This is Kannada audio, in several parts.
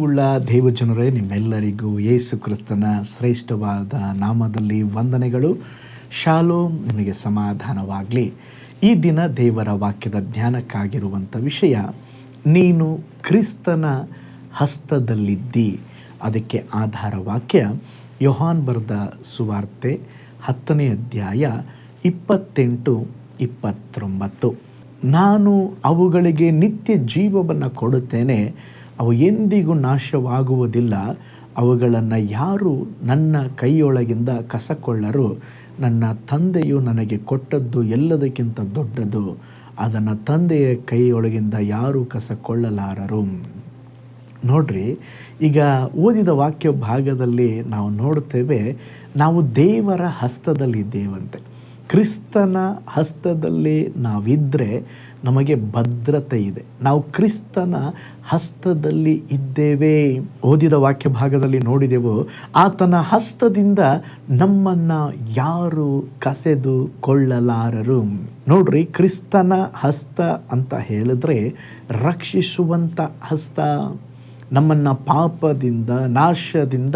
ಪ್ರೀತಿಯುಳ್ಳ ದೇವಜನರೇ, ನಿಮ್ಮೆಲ್ಲರಿಗೂ ಯೇಸು ಕ್ರಿಸ್ತನ ಶ್ರೇಷ್ಠವಾದ ನಾಮದಲ್ಲಿ ವಂದನೆಗಳು. ಶಾಲೋ ನಿಮಗೆ ಸಮಾಧಾನವಾಗಲಿ. ಈ ದಿನ ದೇವರ ವಾಕ್ಯದ ಧ್ಯಾನಕ್ಕಾಗಿರುವಂಥ ವಿಷಯ, ನೀನು ಕ್ರಿಸ್ತನ ಹಸ್ತದಲ್ಲಿದ್ದಿ. ಅದಕ್ಕೆ ಆಧಾರ ವಾಕ್ಯ, ಯೋಹಾನ್ ಬರೆದ ಸುವಾರ್ತೆ ಹತ್ತನೇ ಅಧ್ಯಾಯ ಇಪ್ಪತ್ತೆಂಟು, ಇಪ್ಪತ್ತೊಂಬತ್ತು. ನಾನು ಅವುಗಳಿಗೆ ನಿತ್ಯ ಜೀವವನ್ನು ಕೊಡುತ್ತೇನೆ. ಅವು ಎಂದಿಗೂ ನಾಶವಾಗುವುದಿಲ್ಲ. ಅವುಗಳನ್ನು ಯಾರು ನನ್ನ ಕೈಯೊಳಗಿಂದ ಕಸಕೊಳ್ಳರು? ನನ್ನ ತಂದೆಯು ನನಗೆ ಕೊಟ್ಟದ್ದು ಎಲ್ಲದಕ್ಕಿಂತ ದೊಡ್ಡದು. ಅದನ್ನು ತಂದೆಯ ಕೈಯೊಳಗಿಂದ ಯಾರೂ ಕಸಕೊಳ್ಳಲಾರರು. ನೋಡ್ರಿ, ಈಗ ಓದಿದ ವಾಕ್ಯ ಭಾಗದಲ್ಲಿ ನಾವು ನೋಡ್ತೇವೆ, ನಾವು ದೇವರ ಹಸ್ತದಲ್ಲಿದ್ದೇವಂತೆ. ಕ್ರಿಸ್ತನ ಹಸ್ತದಲ್ಲಿ ನಾವಿದ್ದರೆ ನಮಗೆ ಭದ್ರತೆ ಇದೆ. ನಾವು ಕ್ರಿಸ್ತನ ಹಸ್ತದಲ್ಲಿ ಇದ್ದೇವೆ. ಓದಿದ ವಾಕ್ಯ ಭಾಗದಲ್ಲಿ ನೋಡಿದೆವು, ಆತನ ಹಸ್ತದಿಂದ ನಮ್ಮನ್ನು ಯಾರು ಕಸೆದು ಕೊಳ್ಳಲಾರರು ನೋಡ್ರಿ, ಕ್ರಿಸ್ತನ ಹಸ್ತ ಅಂತ ಹೇಳಿದ್ರೆ ರಕ್ಷಿಸುವಂಥ ಹಸ್ತ. ನಮ್ಮನ್ನು ಪಾಪದಿಂದ, ನಾಶದಿಂದ,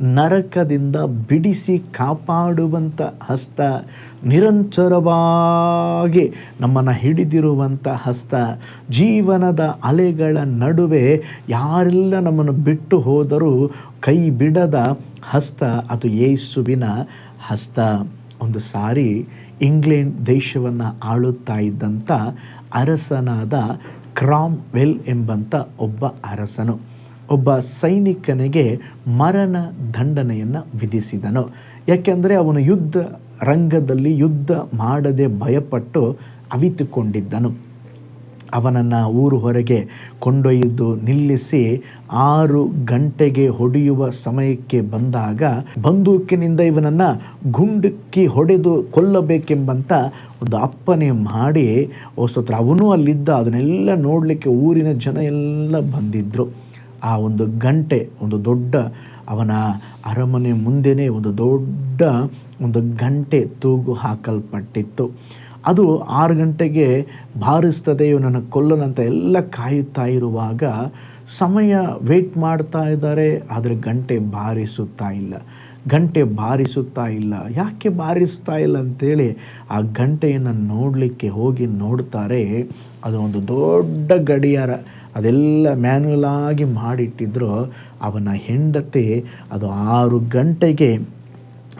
ನರಕದಿಂದ ಬಿಡಿಸಿ ಕಾಪಾಡುವಂಥ ಹಸ್ತ, ನಿರಂತರವಾಗಿ ನಮ್ಮನ್ನು ಹಿಡಿದಿರುವಂಥ ಹಸ್ತ, ಜೀವನದ ಅಲೆಗಳ ನಡುವೆ ಯಾರೆಲ್ಲ ನಮ್ಮನ್ನು ಬಿಟ್ಟು ಹೋದರೂ ಕೈ ಬಿಡದ ಹಸ್ತ, ಅದು ಯೇಸುವಿನ ಹಸ್ತ. ಒಂದು ಸಾರಿ ಇಂಗ್ಲೆಂಡ್ ದೇಶವನ್ನು ಆಳುತ್ತಾ ಇದ್ದಂಥ ಅರಸನಾದ ಕ್ರಾಮ್ ವೆಲ್ ಎಂಬಂಥ ಒಬ್ಬ ಅರಸನು. ಒಬ್ಬ ಸೈನಿಕನಿಗೆ ಮರಣ ದಂಡನೆಯನ್ನು ವಿಧಿಸಿದನು. ಯಾಕೆಂದರೆ ಅವನು ಯುದ್ಧ ರಂಗದಲ್ಲಿ ಯುದ್ಧ ಮಾಡದೆ ಭಯಪಟ್ಟು ಅವಿತುಕೊಂಡಿದ್ದನು. ಅವನನ್ನು ಊರು ಹೊರಗೆ ಕೊಂಡೊಯ್ದು ನಿಲ್ಲಿಸಿ ಆರು ಗಂಟೆಗೆ ಹೊಡೆಯುವ ಸಮಯಕ್ಕೆ ಬಂದಾಗ ಬಂದೂಕಿನಿಂದ ಇವನನ್ನು ಗುಂಡಕ್ಕಿ ಹೊಡೆದು ಕೊಲ್ಲಬೇಕೆಂಬಂತ ಒಂದು ಅಪ್ಪನೆ ಮಾಡಿ ಹೊಸತ್ರ ಅವನು ಅಲ್ಲಿದ್ದ, ಅದನ್ನೆಲ್ಲ ನೋಡಲಿಕ್ಕೆ ಊರಿನ ಜನ ಎಲ್ಲ ಬಂದಿದ್ದರು ಆ ಒಂದು ಗಂಟೆ, ಒಂದು ದೊಡ್ಡ ಅವನ ಅರಮನೆ ಮುಂದೆನೇ ಒಂದು ದೊಡ್ಡ ಒಂದು ಗಂಟೆ ತೂಗು ಹಾಕಲ್ಪಟ್ಟಿತ್ತು. ಅದು ಆರು ಗಂಟೆಗೆ ಬಾರಿಸ್ತದೆ ಇವನನ್ನು ಕೊಲ್ಲನಂತ ಎಲ್ಲ ಕಾಯುತ್ತಾ ಇರುವಾಗ ಸಮಯ ವೇಟ್ ಮಾಡ್ತಾ ಇದ್ದಾರೆ, ಆದರೆ ಗಂಟೆ ಬಾರಿಸುತ್ತಾ ಇಲ್ಲ. ಗಂಟೆ ಬಾರಿಸುತ್ತಾ ಇಲ್ಲ. ಯಾಕೆ ಬಾರಿಸ್ತಾ ಇಲ್ಲ ಅಂತೇಳಿ ಆ ಗಂಟೆಯನ್ನು ನೋಡಲಿಕ್ಕೆ ಹೋಗಿ ನೋಡ್ತಾರೆ. ಅದು ಒಂದು ದೊಡ್ಡ ಗಡಿಯಾರ. ಅದೆಲ್ಲ ಮ್ಯಾನ್ಯುವಲ್ ಆಗಿ ಮಾಡಿಟ್ಟಿದ್ರು. ಅವನ ಹೆಂಡತಿ ಅದು ಆರು ಗಂಟೆಗೆ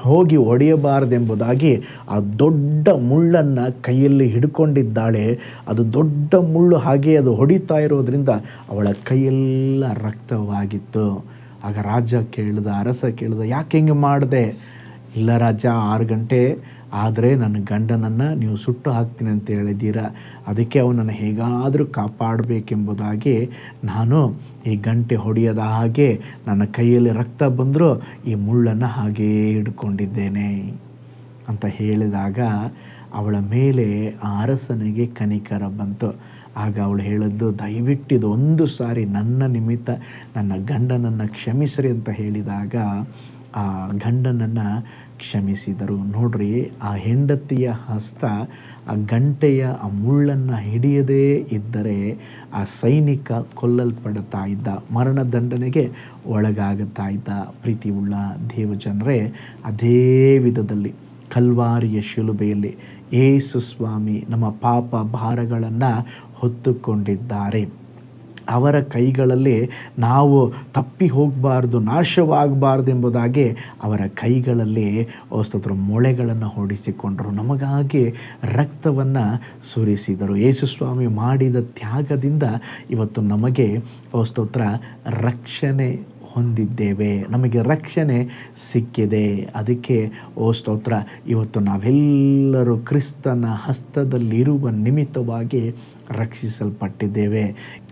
ಹೋಗಿ ಹೊಡೆಯಬಾರದೆಂಬುದಾಗಿ ಆ ದೊಡ್ಡ ಮುಳ್ಳನ್ನು ಕೈಯಲ್ಲಿ ಹಿಡ್ಕೊಂಡಿದ್ದಾಳೆ. ಅದು ದೊಡ್ಡ ಮುಳ್ಳು ಹಾಗೆ ಅದು ಹೊಡಿತಾ ಇರೋದ್ರಿಂದ ಅವಳ ಕೈಯೆಲ್ಲ ರಕ್ತವಾಗಿತ್ತು. ಆಗ ರಾಜ ಕೇಳಿದ, ಅರಸ ಕೇಳಿದ, ಯಾಕೆ ಹಿಂಗೆ ಮಾಡಿದೆ? ಇಲ್ಲ ರಾಜ ಆರು ಗಂಟೆ. ಆದರೆ ನನ್ನ ಗಂಡನನ್ನು ನೀವು ಸುಟ್ಟು ಹಾಕ್ತೀನಿ ಅಂತ ಹೇಳಿದ್ದೀರಾ? ಅದಕ್ಕೆ ಅವನನ್ನು ಹೇಗಾದರೂ ಕಾಪಾಡಬೇಕೆಂಬುದಾಗಿ ನಾನು ಈ ಗಂಟೆ ಹೊಡೆಯದ ಹಾಗೆ ನನ್ನ ಕೈಯಲ್ಲಿ ರಕ್ತ ಬಂದರೂ ಈ ಮುಳ್ಳನ್ನು ಹಾಗೇ ಹಿಡ್ಕೊಂಡಿದ್ದೇನೆ ಅಂತ ಹೇಳಿದಾಗ ಅವಳ ಮೇಲೆ ಆ ಅರಸನಿಗೆ ಕನಿಕರ ಬಂತು. ಆಗ ಅವಳು ಹೇಳಿದ್ಲು ಇದು ಒಂದು ಸಾರಿ ನನ್ನ ನಿಮಿತ್ತ ನನ್ನ ಗಂಡನನ್ನು ಕ್ಷಮಿಸ್ರಿ ಅಂತ ಹೇಳಿದಾಗ ಆ ಗಂಡನನ್ನು ಕ್ಷಮಿಸಿದರು. ನೋಡ್ರಿ, ಆ ಹೆಂಡತಿಯ ಹಸ್ತ ಆ ಗಂಟೆಯ ಆ ಮುಳ್ಳನ್ನು ಹಿಡಿಯದೇ ಇದ್ದರೆ ಆ ಸೈನಿಕ ಕೊಲ್ಲಲ್ಪಡ್ತಾ ಇದ್ದ ಮರಣದಂಡನೆಗೆ ಒಳಗಾಗುತ್ತಾ ಇದ್ದ ಪ್ರೀತಿಯುಳ್ಳ ದೇವಜನರೇ, ಅದೇ ವಿಧದಲ್ಲಿ ಕಲ್ವಾರಿಯ ಶಿಲುಬೆಯಲ್ಲಿ ಏಸು ಸ್ವಾಮಿ ನಮ್ಮ ಪಾಪ ಭಾರಗಳನ್ನು ಹೊತ್ತುಕೊಂಡಿದ್ದಾರೆ. ಅವರ ಕೈಗಳಲ್ಲಿ ನಾವು ತಪ್ಪಿ ಹೋಗಬಾರ್ದು, ನಾಶವಾಗಬಾರ್ದು ಎಂಬುದಾಗಿ ಅವರ ಕೈಗಳಲ್ಲಿ ಸ್ತೋತ್ರ ಮೊಳೆಗಳನ್ನು ಹೊಡಿಸಿಕೊಂಡರು. ನಮಗಾಗಿ ರಕ್ತವನ್ನು ಸುರಿಸಿದರು. ಯೇಸುಸ್ವಾಮಿ ಮಾಡಿದ ತ್ಯಾಗದಿಂದ ಇವತ್ತು ನಮಗೆ ಸ್ತೋತ್ರ ರಕ್ಷಣೆ ಹೊಂದಿದ್ದೇವೆ. ನಮಗೆ ರಕ್ಷಣೆ ಸಿಕ್ಕಿದೆ. ಅದಕ್ಕೆ ಓ ಸ್ತೋತ್ರ ಇವತ್ತು ನಾವೆಲ್ಲರೂ ಕ್ರಿಸ್ತನ ಹಸ್ತದಲ್ಲಿರುವ ನಿಮಿತ್ತವಾಗಿ ರಕ್ಷಿಸಲ್ಪಟ್ಟಿದ್ದೇವೆ.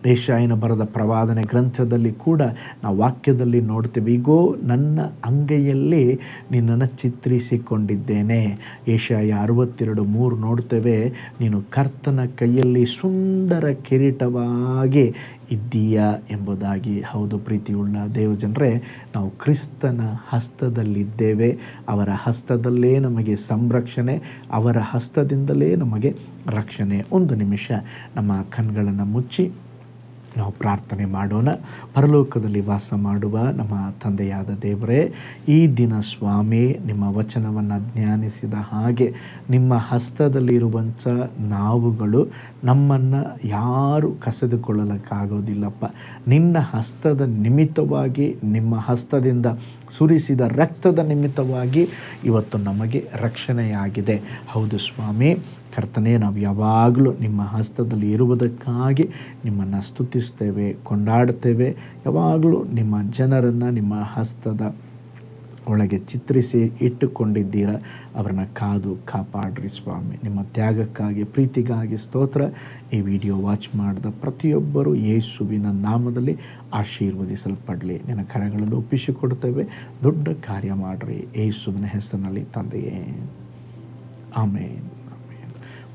ಏಷಾಯನ ಬರದ ಪ್ರವಾದನೆ ಗ್ರಂಥದಲ್ಲಿ ಕೂಡ ನಾವು ವಾಕ್ಯದಲ್ಲಿ ನೋಡ್ತೇವೆ ಈಗೋ ನನ್ನ ಅಂಗೈಯಲ್ಲಿ ನಿನ್ನನ್ನು ಚಿತ್ರಿಸಿಕೊಂಡಿದ್ದೇನೆ. ಏಷಾಯ ಅರವತ್ತೆರಡು ಮೂರು ನೋಡ್ತೇವೆ, ನೀನು ಕರ್ತನ ಕೈಯಲ್ಲಿ ಸುಂದರ ಕಿರೀಟವಾಗಿ ಇದ್ದೀಯಾ ಎಂಬುದಾಗಿ. ಹೌದು ಪ್ರೀತಿಯುಳ್ಳ ದೇವಜನರೇ, ನಾವು ಕ್ರಿಸ್ತನ ಹಸ್ತದಲ್ಲಿದ್ದೇವೆ. ಅವರ ಹಸ್ತದಲ್ಲೇ ನಮಗೆ ಸಂರಕ್ಷಣೆ, ಅವರ ಹಸ್ತದಿಂದಲೇ ನಮಗೆ ರಕ್ಷಣೆ. ಒಂದು ನಿಮಿಷ, ನಮ್ಮ ಕಣ್ಗಳನ್ನು ಮುಚ್ಚಿ. ನಾವು ಪ್ರಾರ್ಥನೆ ಮಾಡೋಣ. ಪರಲೋಕದಲ್ಲಿ ವಾಸ ಮಾಡುವ ನಮ್ಮ ತಂದೆಯಾದ ದೇವರೇ, ಈ ದಿನ ಸ್ವಾಮಿ ನಿಮ್ಮ ವಚನವನ್ನು ಧ್ಯಾನಿಸಿದ ಹಾಗೆ ನಿಮ್ಮ ಹಸ್ತದಲ್ಲಿರುವಂಥ ನಾವುಗಳು ನಮ್ಮನ್ನು ಯಾರು ಕಸಿದುಕೊಳ್ಳಲಿಕ್ಕಾಗೋದಿಲ್ಲಪ್ಪ. ನಿನ್ನ ಹಸ್ತದ ನಿಮಿತ್ತವಾಗಿ ನಿಮ್ಮ ಹಸ್ತದಿಂದ ಸುರಿಸಿದ ರಕ್ತದ ನಿಮಿತ್ತವಾಗಿ ಇವತ್ತು ನಮಗೆ ರಕ್ಷಣೆಯಾಗಿದೆ. ಹೌದು ಸ್ವಾಮಿ, ಕರ್ತನೆ, ನಾವು ಯಾವಾಗಲೂ ನಿಮ್ಮ ಹಸ್ತದಲ್ಲಿ ಇರುವುದಕ್ಕಾಗಿ ನಿಮ್ಮನ್ನು ಸ್ತುತಿಸ್ತೇವೆ ಕೊಂಡಾಡ್ತೇವೆ ಯಾವಾಗಲೂ ನಿಮ್ಮ ಜನರನ್ನು ನಿಮ್ಮ ಹಸ್ತದ ಒಳಗೆ ಚಿತ್ರಿಸಿ ಇಟ್ಟುಕೊಂಡಿದ್ದೀರ? ಅವರನ್ನು ಕಾದು ಕಾಪಾಡ್ರಿ ಸ್ವಾಮಿ. ನಿಮ್ಮ ತ್ಯಾಗಕ್ಕಾಗಿ, ಪ್ರೀತಿಗಾಗಿ ಸ್ತೋತ್ರ. ಈ ವಿಡಿಯೋ ವಾಚ್ ಮಾಡಿದ ಪ್ರತಿಯೊಬ್ಬರೂ ಯೇಸುವಿನ ನಾಮದಲ್ಲಿ ಆಶೀರ್ವದಿಸಲ್ಪಡಲಿ. ನಿನ್ನ ಕರೆಗಳನ್ನು ಒಪ್ಪಿಸಿಕೊಡ್ತೇವೆ. ದೊಡ್ಡ ಕಾರ್ಯ ಮಾಡಿರಿ. ಯೇಸುವಿನ ಹೆಸರಿನಲ್ಲಿ ತಂದೆಯೇ. ಆಮೇನ್.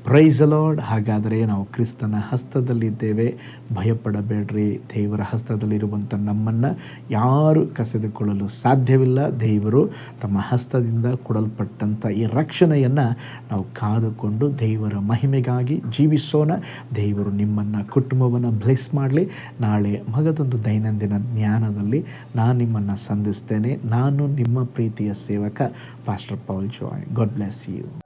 ಪ್ರೈಸ್ ಅಲಾರ್ಡ್ ಹಾಗಾದರೆ ನಾವು ಕ್ರಿಸ್ತನ ಹಸ್ತದಲ್ಲಿದ್ದೇವೆ. ಭಯಪಡಬೇಡ್ರಿ. ದೇವರ ಹಸ್ತದಲ್ಲಿರುವಂಥ ನಮ್ಮನ್ನು ಯಾರು ಕಸೆದುಕೊಳ್ಳಲು ಸಾಧ್ಯವಿಲ್ಲ. ದೇವರು ತಮ್ಮ ಹಸ್ತದಿಂದ ಕೊಡಲ್ಪಟ್ಟಂಥ ಈ ರಕ್ಷಣೆಯನ್ನು ನಾವು ಕಾದುಕೊಂಡು ದೇವರ ಮಹಿಮೆಗಾಗಿ ಜೀವಿಸೋಣ. ದೇವರು ನಿಮ್ಮನ್ನು ಕುಟುಂಬವನ್ನು ಬ್ಲೆಸ್ ಮಾಡಲಿ. ನಾಳೆ ಮಗದೊಂದು ದೈನಂದಿನ ಜ್ಞಾನದಲ್ಲಿ ನಾನು ನಿಮ್ಮನ್ನು ಸಂಧಿಸ್ತೇನೆ. ನಾನು ನಿಮ್ಮ ಪ್ರೀತಿಯ ಸೇವಕ pastor Paul Joy God bless you